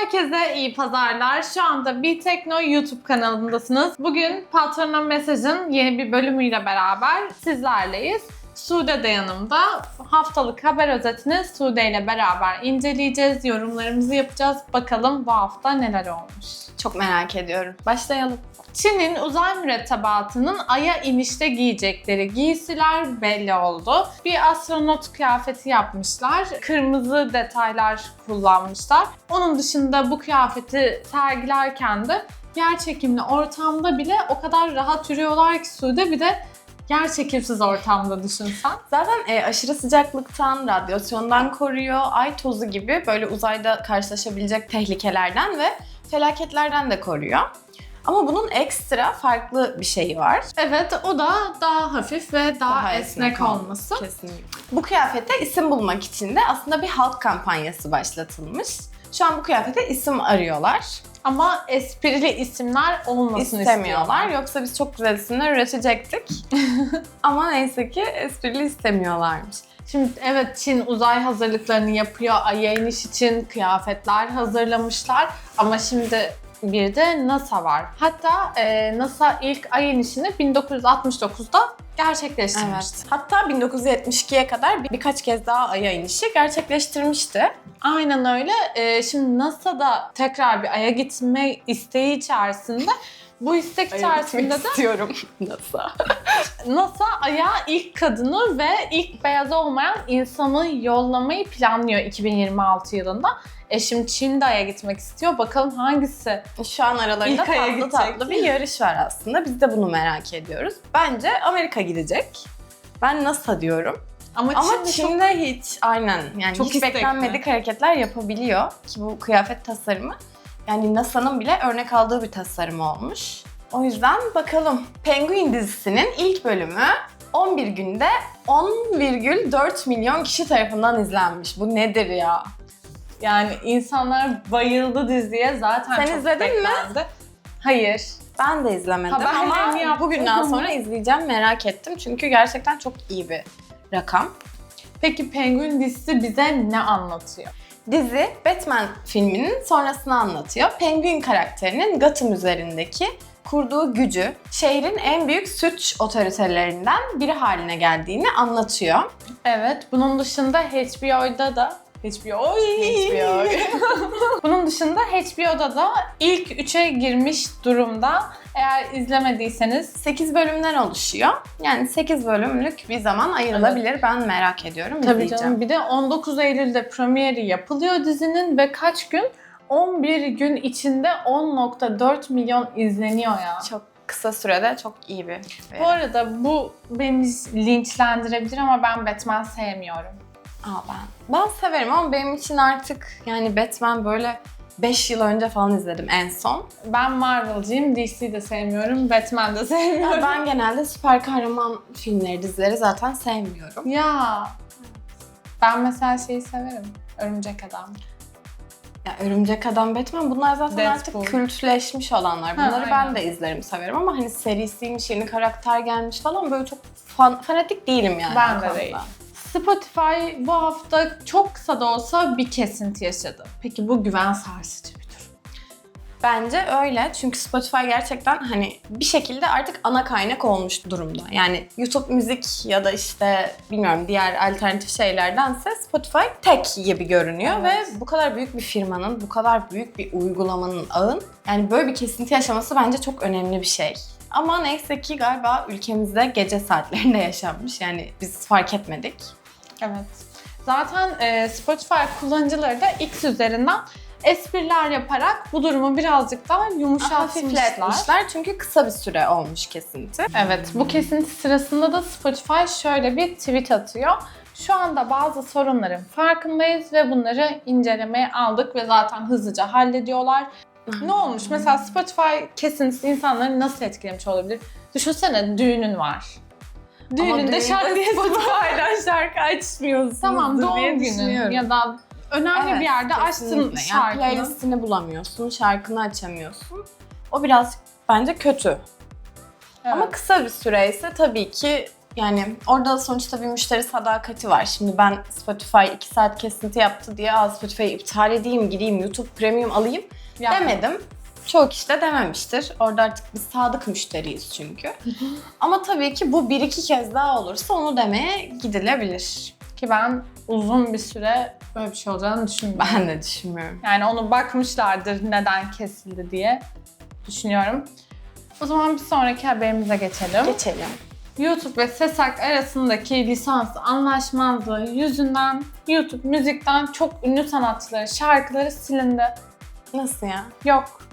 Herkese iyi pazarlar. Şu anda Bir Tekno YouTube kanalındasınız. Bugün Patrona Mesaj'ın yeni bir bölümüyle beraber sizlerleyiz. Sude de yanımda. Haftalık haber özetini Sude ile beraber inceleyeceğiz, yorumlarımızı yapacağız. Bakalım bu hafta neler olmuş. Çok merak ediyorum. Başlayalım. Çin'in uzay mürettebatının Ay'a inişte giyecekleri giysiler belli oldu. Bir astronot kıyafeti yapmışlar. Kırmızı detaylar kullanmışlar. Onun dışında bu kıyafeti sergilerken de yer çekimli ortamda bile o kadar rahat yürüyorlar ki Sude bir de yer çekimsiz ortamda düşünsen. Zaten e, aşırı sıcaklıktan, radyasyondan koruyor, ay tozu gibi böyle uzayda karşılaşabilecek tehlikelerden ve felaketlerden de koruyor. Ama bunun ekstra farklı bir şeyi var. Evet o da daha hafif ve daha, Daha esnek, esnek olması. Kesinlikle. Bu kıyafete isim bulmak için de aslında bir halk kampanyası başlatılmış. Şu an bu kıyafete isim arıyorlar. Ama esprili isimler olmasını İstemiyorlar. istiyorlar. Yoksa biz çok güzel isimler üretecektik. Ama neyse ki esprili istemiyorlarmış. Şimdi evet Çin uzay hazırlıklarını yapıyor. Ay'a iniş için kıyafetler hazırlamışlar. Ama şimdi bir de NASA var. Hatta e, NASA ilk Ay inişini 1969'da gerçekleştirmişti. Evet. Hatta 1972'ye kadar bir, birkaç kez daha Ay'a inişi gerçekleştirmişti. Aynen öyle. E, şimdi NASA'da tekrar bir Ay'a gitme isteği içerisinde bu istek içerisinde de istiyorum NASA. NASA Ay'a ilk kadını ve ilk beyaz olmayan insanı yollamayı planlıyor 2026 yılında. E şimdi Çin de Ay'a gitmek istiyor. Bakalım hangisi? Şu an aralarında İlk Ay'a tatlı gidecek. tatlı bir yarış var aslında. Biz de bunu merak ediyoruz. Bence Amerika gidecek. Ben NASA diyorum. Ama, Ama Çin de çok- Çin'de hiç aynen yani Çok hiç istekli. beklenmedik hareketler yapabiliyor ki bu kıyafet tasarımı yani NASA'nın bile örnek aldığı bir tasarım olmuş. O yüzden bakalım. Penguin dizisinin ilk bölümü 11 günde 10,4 milyon kişi tarafından izlenmiş. Bu nedir ya? Yani insanlar bayıldı diziye zaten Sen çok izledin mi? beklendi. Hayır. Ben de izlemedim Haberlerini ama yaptın bugünden sonra izleyeceğim merak ettim. Çünkü gerçekten çok iyi bir rakam. Peki Penguin dizisi bize ne anlatıyor? Dizi Batman filminin sonrasını anlatıyor. Penguin karakterinin Gotham üzerindeki kurduğu gücü şehrin en büyük suç otoritelerinden biri haline geldiğini anlatıyor. Evet, bunun dışında HBO'da da HBO. HBO. Bunun dışında HBO'da da ilk 3'e girmiş durumda. Eğer izlemediyseniz 8 bölümden oluşuyor. Yani 8 bölümlük bir zaman ayrılabilir. Ben merak ediyorum. Tabii izleyeceğim. canım. Bir de 19 Eylül'de premieri yapılıyor dizinin ve kaç gün? 11 gün içinde 10.4 milyon izleniyor ya. Çok kısa sürede çok iyi bir. Bu arada bu beni linçlendirebilir ama ben Batman sevmiyorum. Aa, ben. Ben severim ama benim için artık yani Batman böyle 5 yıl önce falan izledim en son. Ben Marvel'cıyım, DC de sevmiyorum, Batman de Ya sevmiyorum. ben genelde süper kahraman filmleri, dizileri zaten sevmiyorum. Ya ben mesela şeyi severim. Örümcek Adam. Ya Örümcek Adam, Batman bunlar zaten Deadpool. artık kültleşmiş olanlar. Ha, Bunları aynen. ben de izlerim, severim ama hani serisiymiş, yeni karakter gelmiş falan böyle çok fan, fanatik değilim yani. Ben de değilim. Spotify bu hafta çok kısa da olsa bir kesinti yaşadı. Peki bu güven sarsıcı bir durum. Bence öyle çünkü Spotify gerçekten hani bir şekilde artık ana kaynak olmuş durumda. Yani YouTube müzik ya da işte bilmiyorum diğer alternatif şeylerdense Spotify tek gibi görünüyor Evet. ve bu kadar büyük bir firmanın, bu kadar büyük bir uygulamanın ağın yani böyle bir kesinti yaşaması bence çok önemli bir şey. Ama neyse ki galiba ülkemizde gece saatlerinde yaşanmış. Yani biz fark etmedik. Evet. Zaten e, Spotify kullanıcıları da X üzerinden espriler yaparak bu durumu birazcık daha yumuşatmışlar. Çünkü kısa bir süre olmuş kesinti. Evet, bu kesinti sırasında da Spotify şöyle bir tweet atıyor. Şu anda bazı sorunların farkındayız ve bunları incelemeye aldık ve zaten hızlıca hallediyorlar. Ne olmuş? Mesela Spotify kesintisi insanları nasıl etkilemiş olabilir? Düşünsene düğünün var. Düğününde şarkı Spotify'dan şarkı açmıyorsunuz. Tamam doğum diye günün ya da önemli Evet, bir yerde açtın şarkını. Yani playlistini bulamıyorsun, şarkını açamıyorsun. O biraz bence kötü. Evet. Ama kısa bir süreyse tabii ki Yani orada sonuçta bir müşteri sadakati var. Şimdi ben Spotify 2 saat kesinti yaptı diye Aa, Spotify'ı iptal edeyim, gideyim YouTube Premium alayım Yani demedim. Çoğu kişi de dememiştir. Orada artık biz sadık müşteriyiz çünkü. Ama tabii ki bu bir iki kez daha olursa onu demeye gidilebilir. Ki ben uzun bir süre böyle bir şey olacağını düşünmüyorum. Ben de düşünmüyorum. Yani onu bakmışlardır neden kesildi diye düşünüyorum. O zaman bir sonraki haberimize geçelim. Geçelim. YouTube ve SESAK arasındaki lisans anlaşmazlığı yüzünden YouTube müzikten çok ünlü sanatçıları, şarkıları silindi. Nasıl ya? Yok.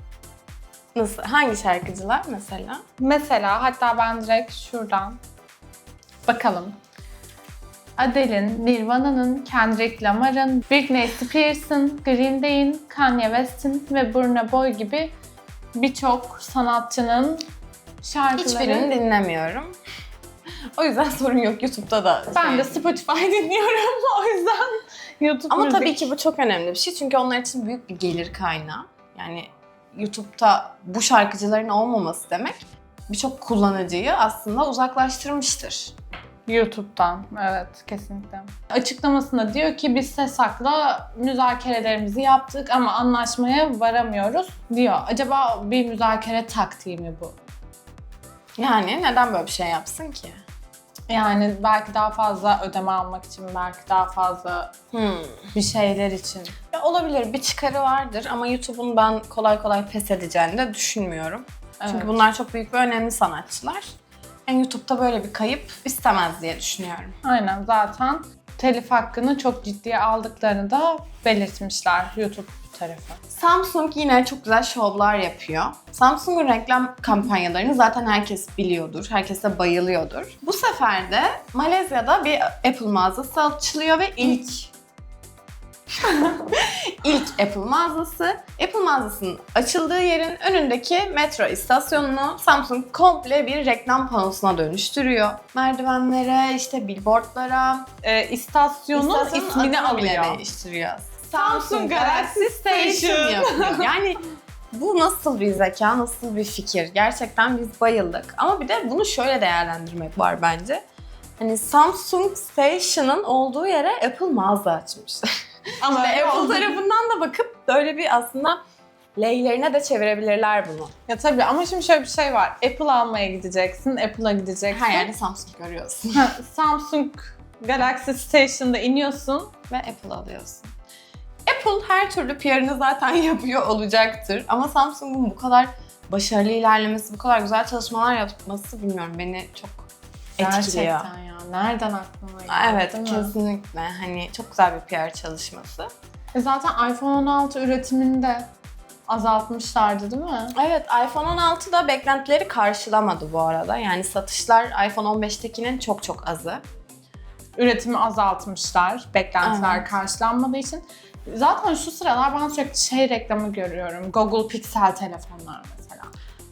Nasıl? Hangi şarkıcılar mesela? Mesela hatta ben direkt şuradan bakalım. Adele'in, Nirvana'nın, Kendrick Lamar'ın, Britney Spears'ın, Green Day'in, Kanye West'in ve Burna Boy gibi birçok sanatçının şarkıları. Hiçbirini dinlemiyorum. O yüzden sorun yok YouTube'da da. Ben şey- de Spotify dinliyorum o yüzden YouTube Ama müzik. tabii ki bu çok önemli bir şey çünkü onlar için büyük bir gelir kaynağı. Yani YouTube'da bu şarkıcıların olmaması demek birçok kullanıcıyı aslında uzaklaştırmıştır. YouTube'dan evet kesinlikle. Açıklamasında diyor ki biz SESAK'la müzakerelerimizi yaptık ama anlaşmaya varamıyoruz diyor. Acaba bir müzakere taktiği mi bu? Yani neden böyle bir şey yapsın ki? Yani belki daha fazla ödeme almak için, belki daha fazla Hmm. bir şeyler için. Ya olabilir bir çıkarı vardır ama YouTube'un ben kolay kolay pes edeceğini de düşünmüyorum. Çünkü Evet. bunlar çok büyük ve önemli sanatçılar. Yani YouTube'da böyle bir kayıp istemez diye düşünüyorum. Aynen zaten telif hakkını çok ciddiye aldıklarını da belirtmişler YouTube tarafı. Samsung yine çok güzel şovlar yapıyor. Samsung'un reklam kampanyalarını zaten herkes biliyordur. Herkes de bayılıyordur. Bu sefer de Malezya'da bir Apple mağazası açılıyor ve ilk ilk Apple mağazası. Apple mağazasının açıldığı yerin önündeki metro istasyonunu Samsung komple bir reklam panosuna dönüştürüyor. Merdivenlere, işte billboardlara, Ee, istasyonun, İstasyonun ismini alıyor. değiştiriyor. Samsung Galaxy Station. yapıyor. Yani bu nasıl bir zeka, nasıl bir fikir? Gerçekten biz bayıldık. Ama bir de bunu şöyle değerlendirmek var bence. Hani Samsung Station'ın olduğu yere Apple mağaza açmış. Ama Ve Apple tarafından da bakıp böyle bir aslında lehlerine de çevirebilirler bunu. Ya tabii ama şimdi şöyle bir şey var. Apple almaya gideceksin, Apple'a gideceksin. Her yerde Samsung görüyorsun. Samsung Galaxy Station'da iniyorsun. Ve Apple alıyorsun. Apple her türlü PR'ını zaten yapıyor olacaktır. Ama Samsung'un bu kadar başarılı ilerlemesi, bu kadar güzel çalışmalar yapması bilmiyorum beni çok etkiliyor. Gerçekten ya. Nereden aklına geldi Evet değil mi? kesinlikle. Hani çok güzel bir PR çalışması. E zaten iPhone 16 üretimini de azaltmışlardı değil mi? Evet iPhone 16 da beklentileri karşılamadı bu arada. Yani satışlar iPhone 15'tekinin çok çok azı. Üretimi azaltmışlar. Beklentiler Evet. karşılanmadığı için. Zaten şu sıralar ben sürekli şey reklamı görüyorum. Google Pixel telefonlar mesela.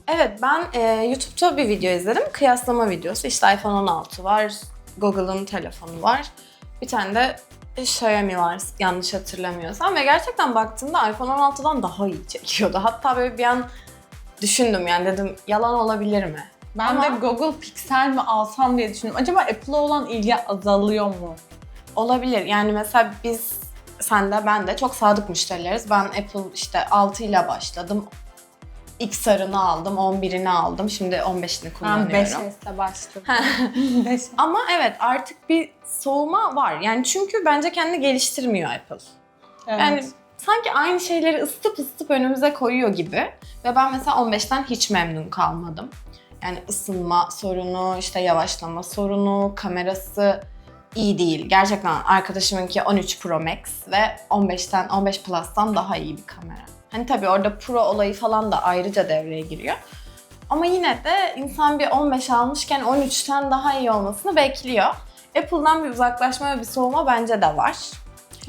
Evet ben e, YouTube'da bir video izledim. Kıyaslama videosu. İşte iPhone 16 var, Google'ın telefonu var. Bir tane de Xiaomi var yanlış hatırlamıyorsam. Ve gerçekten baktığımda iPhone 16'dan daha iyi çekiyordu. Hatta böyle bir an düşündüm yani dedim yalan olabilir mi? Ben Ama- de Google Pixel mi alsam diye düşündüm. Acaba Apple'a olan ilgi azalıyor mu? Olabilir. Yani mesela biz sen de ben de çok sadık müşterileriz. Ben Apple işte 6 ile başladım. XR'ını aldım, 11'ini aldım. Şimdi 15'ini Ben kullanıyorum. 5S'e başladım. 5 Ama evet artık bir soğuma var. Yani çünkü bence kendini geliştirmiyor Apple. Evet. Yani sanki aynı şeyleri ısıtıp ısıtıp önümüze koyuyor gibi. Ve ben mesela 15'ten hiç memnun kalmadım. Yani ısınma sorunu, işte yavaşlama sorunu, kamerası iyi değil. Gerçekten arkadaşımınki 13 Pro Max ve 15'ten 15 Plus'tan daha iyi bir kamera. Hani tabii orada Pro olayı falan da ayrıca devreye giriyor. Ama yine de insan bir 15 almışken 13'ten daha iyi olmasını bekliyor. Apple'dan bir uzaklaşma ve bir soğuma bence de var.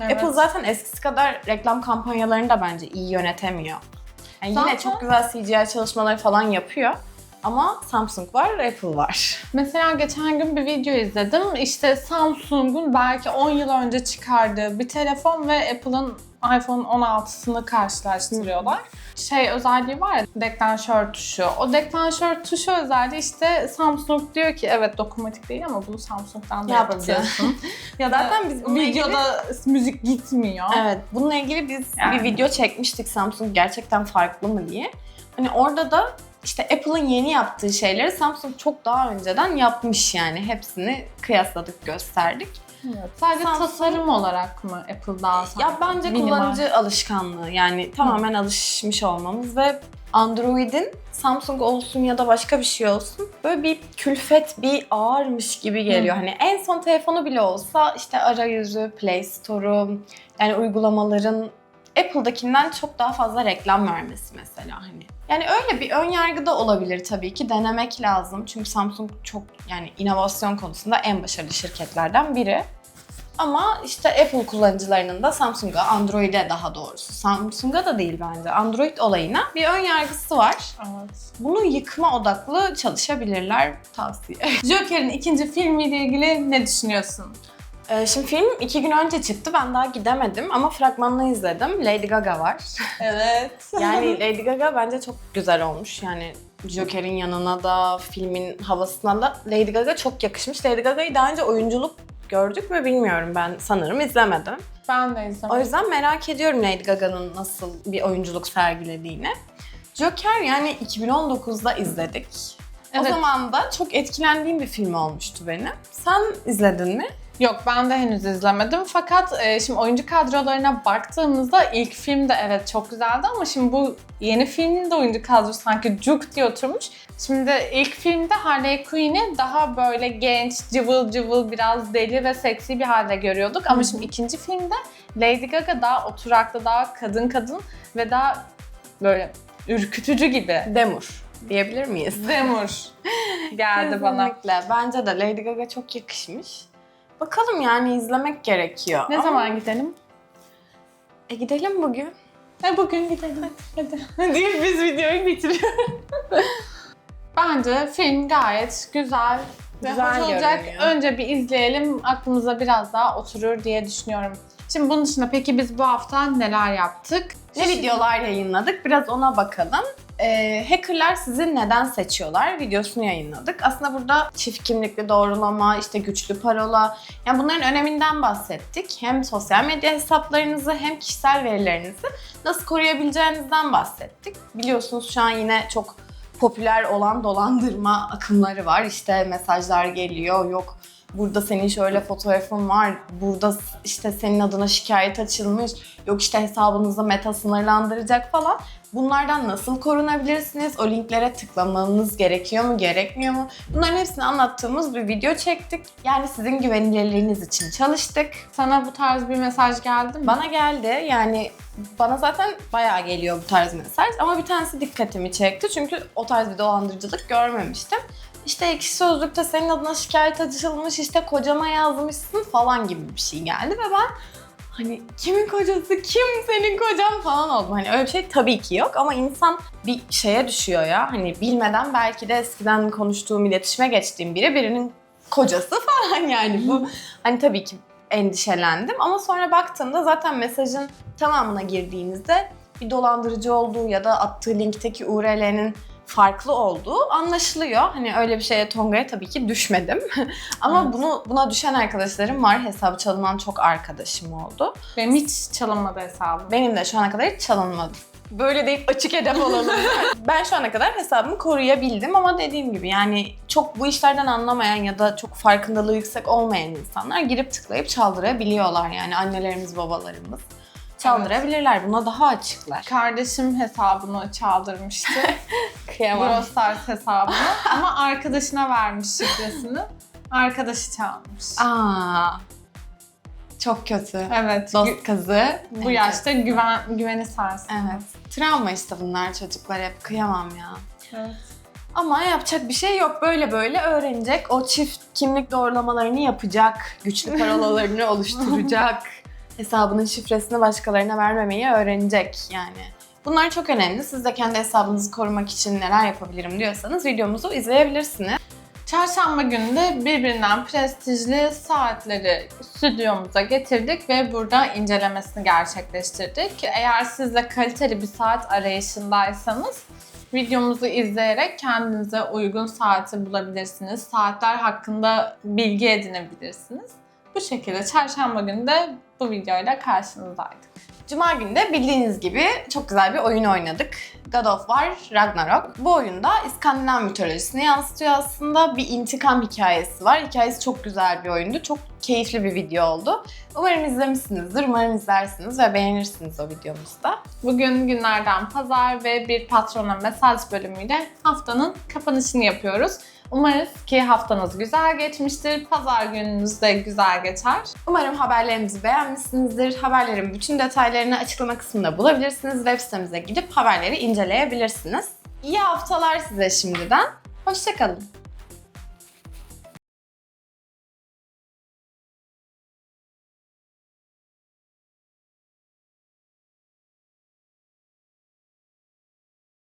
Evet. Apple zaten eskisi kadar reklam kampanyalarını da bence iyi yönetemiyor. Yani yine Zaten- çok güzel CGI çalışmaları falan yapıyor. Ama Samsung var, Apple var. Mesela geçen gün bir video izledim. İşte Samsung'un belki 10 yıl önce çıkardığı bir telefon ve Apple'ın iPhone 16'sını karşılaştırıyorlar. Şey özelliği var ya, deklanşör tuşu. O deklanşör tuşu özelliği işte Samsung diyor ki evet dokunmatik değil ama bunu Samsung'dan da Yaptı. yapabiliyorsun. ya Zaten biz bununla videoda müzik gitmiyor. Evet, bununla ilgili biz Yani. bir video çekmiştik Samsung gerçekten farklı mı diye. Hani orada da işte Apple'ın yeni yaptığı şeyleri Samsung çok daha önceden yapmış yani. Hepsini kıyasladık, gösterdik. Evet. Sadece Samsung- tasarım olarak mı Apple daha sanki Ya bence minimal? kullanıcı alışkanlığı yani tamamen alışmış olmamız ve Android'in Samsung olsun ya da başka bir şey olsun böyle bir külfet, bir ağırmış gibi geliyor. Hı. Hani en son telefonu bile olsa işte arayüzü, Play Store'u yani uygulamaların Apple'dakinden çok daha fazla reklam vermesi mesela hani. Yani öyle bir ön yargı da olabilir tabii ki denemek lazım. Çünkü Samsung çok yani inovasyon konusunda en başarılı şirketlerden biri. Ama işte Apple kullanıcılarının da Samsung'a, Android'e daha doğrusu. Samsung'a da değil bence. Android olayına bir ön yargısı var. Evet. Bunu yıkma odaklı çalışabilirler tavsiye. Joker'in ikinci filmiyle ilgili ne düşünüyorsun? Ee, şimdi film iki gün önce çıktı. Ben daha gidemedim ama fragmanını izledim. Lady Gaga var. Evet. Yani Lady Gaga bence çok güzel olmuş. Yani Joker'in yanına da, filmin havasına da Lady Gaga çok yakışmış. Lady Gaga'yı daha önce oyunculuk gördük mü bilmiyorum ben sanırım izlemedim. ben de O izlemedim. yüzden merak ediyorum Lady Gaga'nın nasıl bir oyunculuk sergilediğini. Joker yani 2019'da izledik. O Evet. zaman da çok etkilendiğim bir film olmuştu benim. Sen izledin mi? Yok ben de henüz izlemedim fakat e, şimdi oyuncu kadrolarına baktığımızda ilk film de evet çok güzeldi ama şimdi bu yeni filmin de oyuncu kadrosu sanki cuk diye oturmuş. Şimdi ilk filmde Harley Quinn'i daha böyle genç, cıvıl cıvıl, biraz deli ve seksi bir halde görüyorduk. Ama Hı. şimdi ikinci filmde Lady Gaga daha oturaklı, daha kadın kadın ve daha böyle ürkütücü gibi. Demur diyebilir miyiz? Demur geldi bana. Kesinlikle. Bence de Lady Gaga çok yakışmış. Bakalım yani izlemek gerekiyor. Ne Ama- zaman gidelim? E gidelim bugün. E bugün gidelim. Hadi. Deyip biz videoyu bitiriyoruz. Bence film gayet güzel ve Güzel hoş olacak. görünüyor. Önce bir izleyelim, aklımıza biraz daha oturur diye düşünüyorum. Şimdi bunun dışında peki biz bu hafta neler yaptık? Ne videolar yayınladık? Biraz ona bakalım. Ee, hackerlar sizi neden seçiyorlar? Videosunu yayınladık. Aslında burada çift kimlikli doğrulama, işte güçlü parola, yani bunların öneminden bahsettik. Hem sosyal medya hesaplarınızı hem kişisel verilerinizi nasıl koruyabileceğinizden bahsettik. Biliyorsunuz şu an yine çok popüler olan dolandırma akımları var. İşte mesajlar geliyor, yok burada senin şöyle fotoğrafın var, burada işte senin adına şikayet açılmış, yok işte hesabınızı meta sınırlandıracak falan. Bunlardan nasıl korunabilirsiniz? O linklere tıklamanız gerekiyor mu, gerekmiyor mu? Bunların hepsini anlattığımız bir video çektik. Yani sizin güvenilirliğiniz için çalıştık. Sana bu tarz bir mesaj geldi mi? Bana geldi yani bana zaten bayağı geliyor bu tarz mesaj ama bir tanesi dikkatimi çekti çünkü o tarz bir dolandırıcılık görmemiştim. İşte ekşi sözlükte senin adına şikayet açılmış işte kocama yazmışsın falan gibi bir şey geldi ve ben hani kimin kocası kim senin kocan falan oldum. Hani öyle bir şey tabii ki yok ama insan bir şeye düşüyor ya hani bilmeden belki de eskiden konuştuğum iletişime geçtiğim biri birinin kocası falan yani bu hani tabii ki endişelendim ama sonra baktığımda zaten mesajın tamamına girdiğinizde bir dolandırıcı olduğu ya da attığı linkteki URL'nin farklı olduğu anlaşılıyor. Hani öyle bir şeye Tonga'ya tabii ki düşmedim. Ama Evet. bunu buna düşen arkadaşlarım var. Hesabı çalınan çok arkadaşım oldu. Benim hiç çalınmadı hesabım. Benim de şu ana kadar hiç çalınmadı. Böyle deyip açık hedef olalım. ben şu ana kadar hesabımı koruyabildim ama dediğim gibi yani çok bu işlerden anlamayan ya da çok farkındalığı yüksek olmayan insanlar girip tıklayıp çaldırabiliyorlar yani annelerimiz babalarımız. Çaldırabilirler. Buna daha açıklar. Kardeşim hesabını çaldırmıştı. Kıyamam. Brawl Stars hesabını. Ama arkadaşına vermiş şifresini. Arkadaşı çalmış. Aa, çok kötü. Evet. Dost kızı. bu yaşta güven güveni sarsın. Evet. Travma işte bunlar çocuklar hep. Kıyamam ya. Evet. Ama yapacak bir şey yok. Böyle böyle öğrenecek. O çift kimlik doğrulamalarını yapacak. Güçlü parolalarını oluşturacak. Hesabının şifresini başkalarına vermemeyi öğrenecek yani. Bunlar çok önemli. Siz de kendi hesabınızı korumak için neler yapabilirim diyorsanız videomuzu izleyebilirsiniz. Çarşamba günü de birbirinden prestijli saatleri stüdyomuza getirdik ve burada incelemesini gerçekleştirdik. Eğer siz de kaliteli bir saat arayışındaysanız videomuzu izleyerek kendinize uygun saati bulabilirsiniz. Saatler hakkında bilgi edinebilirsiniz. Bu şekilde çarşamba günü de bu videoyla karşınızdaydık. Cuma günü de bildiğiniz gibi çok güzel bir oyun oynadık. God of War Ragnarok. Bu oyunda İskandinav mitolojisini yansıtıyor aslında. Bir intikam hikayesi var. Hikayesi çok güzel bir oyundu. Çok keyifli bir video oldu. Umarım izlemişsinizdir. Umarım izlersiniz ve beğenirsiniz o videomuzu da. Bugün günlerden pazar ve bir patrona mesaj bölümüyle haftanın kapanışını yapıyoruz. Umarız ki haftanız güzel geçmiştir. Pazar gününüz de güzel geçer. Umarım haberlerimizi beğenmişsinizdir. Haberlerin bütün detaylarını açıklama kısmında bulabilirsiniz. Web sitemize gidip haberleri inceleyebilirsiniz. İyi haftalar size şimdiden. Hoşçakalın.